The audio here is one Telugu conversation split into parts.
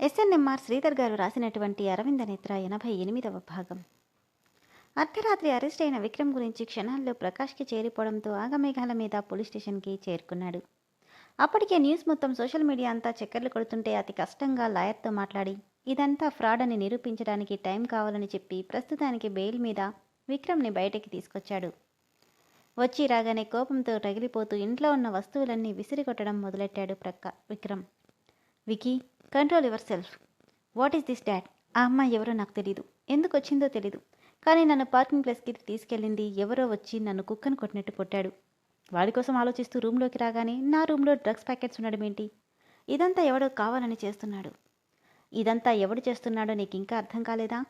ఎస్ఎన్ఎంఆర్ శ్రీధర్ గారు రాసినటువంటి అరవింద నేత్ర ఎనభై ఎనిమిదవ భాగం. అర్ధరాత్రి అరెస్ట్ అయిన విక్రమ్ గురించి క్షణాల్లో ప్రకాష్కి చేరిపోవడంతో ఆగమేఘాల మీద పోలీస్ స్టేషన్కి చేరుకున్నాడు. అప్పటికే న్యూస్ మొత్తం సోషల్ మీడియా అంతా చక్కర్లు కొడుతుంటే అతి కష్టంగా లాయర్తో మాట్లాడి ఇదంతా ఫ్రాడ్ అని నిరూపించడానికి టైం కావాలని చెప్పి ప్రస్తుతానికి బెయిల్ మీద విక్రమ్ని బయటకి తీసుకొచ్చాడు. వచ్చి రాగానే కోపంతో రగిలిపోతూ ఇంట్లో ఉన్న వస్తువులన్నీ విసిరికొట్టడం మొదలెట్టాడు ప్రక్క Vikram. Vicky control yourself what is this dad ఆ అమ్మాయి ఎవరో నాకు తెలీదు. ఎందుకు వచ్చిందో తెలీదు. కానీ నన్ను పార్కింగ్ ప్లేస్కి తీసుకెళ్ళింది ఎవరో వచ్చి నన్ను కుక్కను కొట్టినట్టు కొట్టాడు. వాడి కోసం ఆలోచిస్తూ రూమ్లోకి రాగానే నా రూమ్లో డ్రగ్స్ ప్యాకెట్స్ ఉండడం ఏంటి? ఇదంతా ఎవడో కావాలని చేస్తున్నాడు. ఇదంతా ఎవడు చేస్తున్నాడో నీకు ఇంకా అర్థం కాలేదా?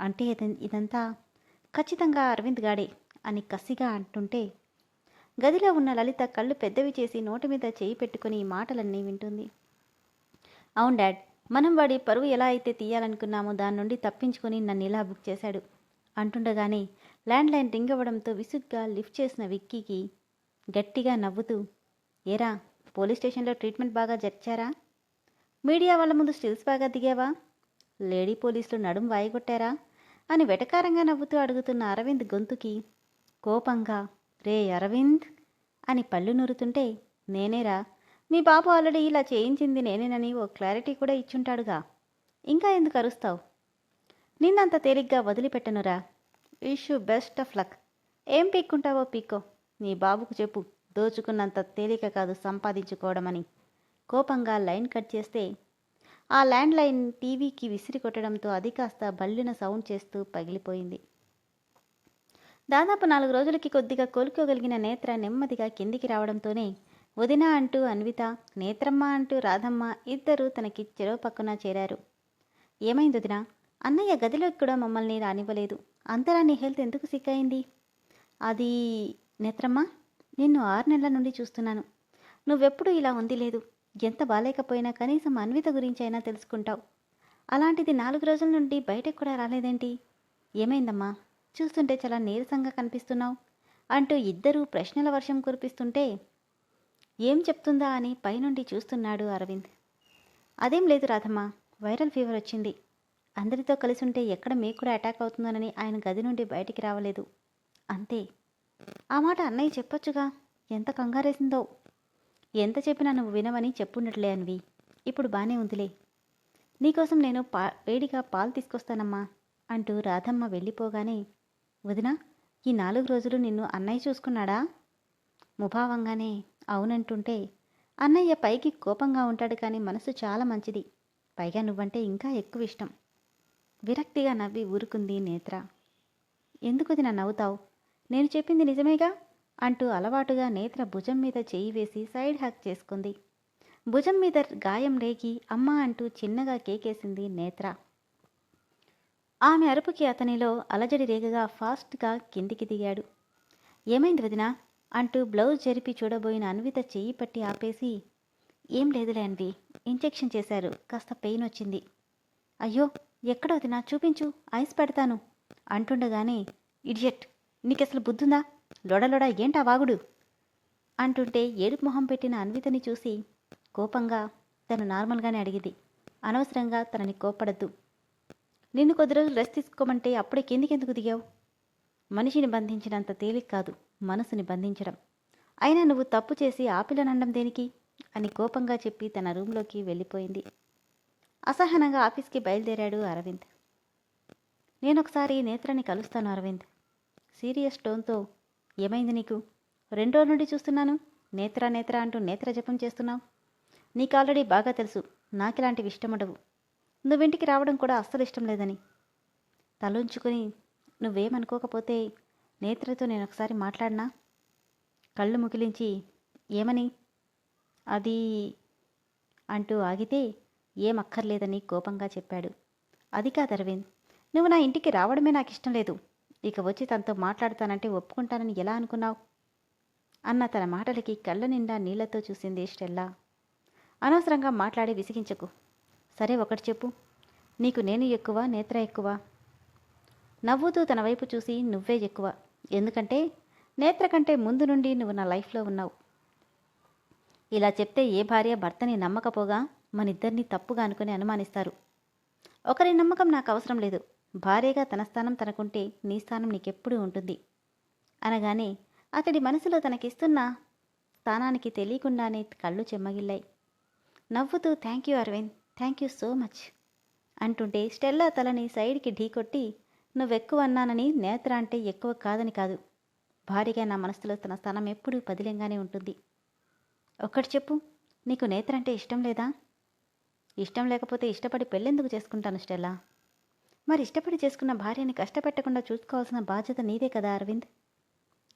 అంటే ఇదంతా ఖచ్చితంగా అరవింద్ గాడే అని కసిగా అంటుంటే గదిలో ఉన్న లలిత కళ్ళు పెద్దవి చేసి నోటి మీద చేయి పెట్టుకుని ఈ మాటలన్నీ వింటుంది. అవును డాడ్. మనం వాడి పరువు ఎలా అయితే తీయాలనుకున్నామో దాని నుండి తప్పించుకొని నన్ను ఇలా బుక్ చేశాడు. అంటుండగానే ల్యాండ్ లైన్ రింగ్ అవ్వడంతో విసుగ్గా లిఫ్ట్ చేసిన విక్కీకి గట్టిగా నవ్వుతూ ఏరా పోలీస్ స్టేషన్లో ట్రీట్మెంట్ బాగా జరిచారా? మీడియా వాళ్ళ ముందు స్టిల్స్ బాగా దిగావా? లేడీ పోలీసులు నడుం వాయిగొట్టారా? అని వెటకారంగా నవ్వుతూ అడుగుతున్న అరవింద్ గొంతుకి కోపంగా రే అరవింద్ అని పళ్ళు నూరుతుంటే నేనేరా మీ బాబు ఆల్రెడీ ఇలా చేయించింది నేనేనని ఓ క్లారిటీ కూడా ఇచ్చుంటాడుగా. ఇంకా ఎందుకు అరుస్తావు? నిన్నంత తేలిగ్గా వదిలిపెట్టనురా. Wish you best of luck. ఏం పీక్కుంటావో పీక్కో. నీ బాబుకు చెప్పు. దోచుకున్నంత తేలిక కాదు సంపాదించుకోవడమని. కోపంగా లైన్ కట్ చేస్తే ఆ ల్యాండ్ లైన్ టీవీకి విసిరి కొట్టడంతో అది కాస్త బల్లిన సౌండ్ చేస్తూ పగిలిపోయింది. దాదాపు నాలుగు రోజులకి కొద్దిగా కోలుకోగలిగిన నేత్ర నెమ్మదిగా కిందికి రావడంతోనే వదిన అంటూ అన్విత నేత్రమ్మ అంటూ రాధమ్మ ఇద్దరూ తనకి చెరో పక్కన చేరారు. ఏమైంది వదిన? అన్నయ్య గదిలోకి కూడా మమ్మల్ని రానివ్వలేదు. అంతరాని హెల్త్ ఎందుకు సిక్ అయింది? అది నేత్రమ్మ నిన్ను ఆరు నెలల నుండి చూస్తున్నాను. నువ్వెప్పుడు ఇలా ఉంది లేదు ఎంత బాలేకపోయినా కనీసం అన్విత గురించి అయినా తెలుసుకుంటావు. అలాంటిది నాలుగు రోజుల నుండి బయటకు కూడా రాలేదేంటి? ఏమైందమ్మా? చూస్తుంటే చాలా నీరసంగా కనిపిస్తున్నావు అంటూ ఇద్దరూ ప్రశ్నల వర్షం కురిపిస్తుంటే ఏం చెప్తుందా అని పైనుండి చూస్తున్నాడు అరవింద్. అదేం లేదు రాధమ్మ వైరల్ ఫీవర్ వచ్చింది. అందరితో కలిసి ఉంటే ఎక్కడ మీకు కూడా అటాక్ అవుతుందోనని ఆయన గది నుండి బయటికి రావలేదు. అంతే. ఆ మాట అన్నయ్య చెప్పొచ్చుగా. ఎంత కంగారేసిందో. ఎంత చెప్పినా నువ్వు వినవని చెప్పుండట్లే అన్వి. ఇప్పుడు బానే ఉందిలే. నీకోసం నేను పా వేడిగా పాలు తీసుకొస్తానమ్మా అంటూ రాధమ్మ వెళ్ళిపోగానే వదినా ఈ నాలుగు రోజులు నిన్ను అన్నయ్య చూసుకున్నాడా? ముభావంగానే. అవునంటుంటే అన్నయ్య పైకి కోపంగా ఉంటాడు కానీ మనసు చాలా మంచిది. పైగా నువ్వంటే ఇంకా ఎక్కువ ఇష్టం విరక్తిగా నవ్వి ఊరుకుంది నేత్ర. ఎందుకు వదినా నవ్వుతావు? నేను చెప్పింది నిజమేగా? అంటూ అలవాటుగా నేత్ర భుజం మీద చేయి వేసి సైడ్ హ్యాక్ చేసుకుంది. భుజం మీద గాయం రేగి అమ్మ అంటూ చిన్నగా కేకేసింది నేత్ర. ఆమె అరుపుకి అతనిలో అలజడి రేగగా ఫాస్ట్గా కిందికి దిగాడు. ఏమైంది వదినా? అంటూ బ్లౌజ్ జరిపి చూడబోయిన అన్విత చెయ్యి పట్టి ఆపేసి ఏం లేదులే అన్వి ఇంజెక్షన్ చేశారు కాస్త పెయిన్ వచ్చింది. అయ్యో ఎక్కడ వదినా చూపించు ఐస్ పెడతాను అంటుండగానే ఇడియట్ నీకసలు బుద్ధుందా? లొడలొడ ఏంటా వాగుడు? అంటుంటే ఏడుపు మొహం పెట్టిన అన్వితని చూసి కోపంగా తను నార్మల్గానే అడిగింది. అనవసరంగా తనని కోప్పడద్దు. నిన్ను కొద్ది రోజులు రెస్ట్ తీసుకోమంటే అప్పుడే కిందికెందుకు దిగావు? మనిషిని బంధించినంత తేలిక కాదు మనసుని బంధించడం. అయినా నువ్వు తప్పు చేసి ఆపిలనండం దేనికి? అని కోపంగా చెప్పి తన రూంలోకి వెళ్ళిపోయింది. అసహనంగా ఆఫీస్కి బయలుదేరాడు అరవింద్. నేనొకసారి నేత్రని కలుస్తాను అరవింద్. సీరియస్ టోన్తో ఏమైంది నీకు? రెండో నుండి చూస్తున్నాను. నేత్ర నేత్ర అంటూ నేత్ర జపం చేస్తున్నావు. నీకు ఆల్రెడీ బాగా తెలుసు నాకిలాంటివి ఇష్టముండవు. నువ్వింటికి రావడం కూడా అస్సలు ఇష్టం లేదని. తలుంచుకుని నువ్వేమనుకోకపోతే నేత్రతో నేను ఒకసారి మాట్లాడినా? కళ్ళు ముకిలించి ఏమని? అది అంటూ ఆగితే ఏమక్కర్లేదని కోపంగా చెప్పాడు. అది కాదు అరవింద్ నువ్వు నా ఇంటికి రావడమే నాకు ఇష్టం లేదు. ఇక వచ్చి తనతో మాట్లాడతానంటే ఒప్పుకుంటానని ఎలా అనుకున్నావు? అన్న తన మాటలకి కళ్ళ నిండా నీళ్ళతో చూసింది స్టెల్లా. అనవసరంగా మాట్లాడి విసిగించకు. సరే ఒకటి చెప్పు. నీకు నేను ఎక్కువ నేత్ర ఎక్కువ నవ్వుతూ తన వైపు చూసి నువ్వే ఎక్కువ. ఎందుకంటే నేత్ర కంటే ముందు నుండి నువ్వు నా లైఫ్లో ఉన్నావు. ఇలా చెప్తే ఏ భార్య భర్తని నమ్మకపోగా మనిద్దరినీ తప్పుగా అనుకుని అనుమానిస్తారు. ఒకరి నమ్మకం నాకు అవసరం లేదు. భార్యగా తన స్థానం తనకుంటే నీ స్థానం నీకెప్పుడూ ఉంటుంది. అనగానే అతడి మనసులో తనకిస్తున్న స్థానానికి తెలియకుండానే కళ్ళు చెమ్మగిల్లాయి. నవ్వుతూ thank you Aravind. Thank you so much. అంటుంటే స్టెల్లా తలని సైడ్కి ఢీకొట్టి నువ్వెక్కువ అన్నానని నేత్ర అంటే ఎక్కువ కాదని కాదు. భారీగా నా మనసులో తన స్థానం ఎప్పుడూ పదిలంగానే ఉంటుంది. ఒక్కటి చెప్పు నీకు నేత్ర అంటే ఇష్టం లేదా? ఇష్టం లేకపోతే ఇష్టపడి పెళ్ళెందుకు చేసుకుంటాను స్టెల్లా? మరి ఇష్టపడి చేసుకున్న భార్యని కష్టపెట్టకుండా చూసుకోవాల్సిన బాధ్యత నీదే కదా అరవింద్?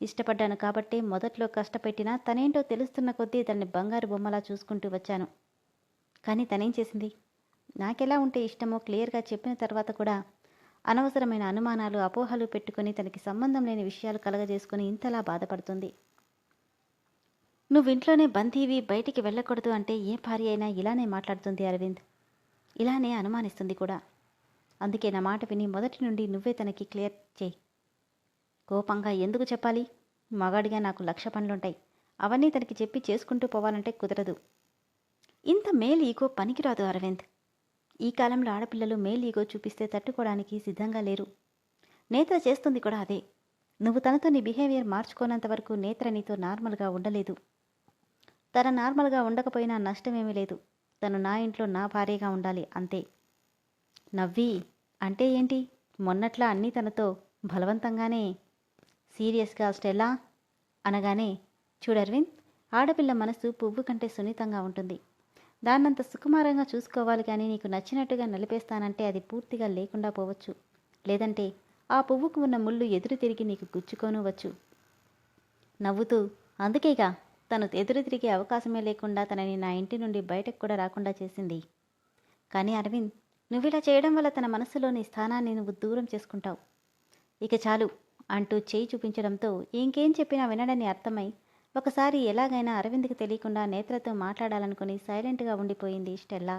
ఇష్టపడ్డాను కాబట్టి మొదట్లో కష్టపెట్టినా తనేంటో తెలుస్తున్న కొద్దీ తనని బంగారు బొమ్మలా చూసుకుంటూ వచ్చాను. కానీ తనేం చేసింది? నాకెలా ఉంటే ఇష్టమో క్లియర్గా చెప్పిన తర్వాత కూడా అనవసరమైన అనుమానాలు అపోహలు పెట్టుకుని తనకి సంబంధం లేని విషయాలు కలగజేసుకుని ఇంతలా బాధపడుతుంది. నువ్వు ఇంట్లోనే బందీవి బయటికి వెళ్ళకూడదు అంటే ఏ భార్య అయినా ఇలానే మాట్లాడుతుంది అరవింద్. ఇలానే అనుమానిస్తుంది కూడా. అందుకే నా మాట విని మొదటి నుండి నువ్వే తనకి క్లియర్ చేయి. కోపంగా ఎందుకు చెప్పాలి? మగాడిగా నాకు లక్ష పనులుంటాయి. అవన్నీ తనకి చెప్పి చేసుకుంటూ పోవాలంటే కుదరదు. ఇంత మేల్ ఈగో పనికిరాదు అరవింద్. ఈ కాలంలో ఆడపిల్లలు మేల్ ఈగో చూపిస్తే తట్టుకోవడానికి సిద్ధంగా లేరు. నేత్ర చేస్తుంది కూడా అదే. నువ్వు తనతో నీ బిహేవియర్ మార్చుకోనంత వరకు నేత్ర నీతో నార్మల్గా ఉండలేదు. తన నార్మల్గా ఉండకపోయినా నష్టమేమీ లేదు. తను నా ఇంట్లో నా భార్యగా ఉండాలి అంతే. నవ్వి అంటే ఏంటి? మొన్నట్లా అన్నీ తనతో బలవంతంగానే సీరియస్గా స్టెల్లా? అనగానే చూడర్వింద్ ఆడపిల్ల మనసు పువ్వు కంటే సున్నితంగా ఉంటుంది. దాన్నంత సుకుమారంగా చూసుకోవాలి కానీ నీకు నచ్చినట్టుగా నలిపేస్తానంటే అది పూర్తిగా లేకుండా పోవచ్చు. లేదంటే ఆ పువ్వుకు ఉన్న ముళ్ళు ఎదురు తిరిగి నీకు గుచ్చుకోనవచ్చు నవ్వుతూ అందుకేగా తను ఎదురు తిరిగే అవకాశమే లేకుండా తనని నా ఇంటి నుండి బయటకు కూడా రాకుండా చేసింది. కానీ అరవింద్ నువ్విలా చేయడం వల్ల తన మనసులోని స్థానాన్ని నువ్వు దూరం చేసుకుంటావు. ఇక చాలు అంటూ చేయి చూపించడంతో ఇంకేం చెప్పినా వినడని అర్థమై ఒకసారి ఎలాగైనా అరవింద్కి తెలియకుండా నేత్రతో మాట్లాడాలనుకుని సైలెంట్గా ఉండిపోయింది స్టెల్లా.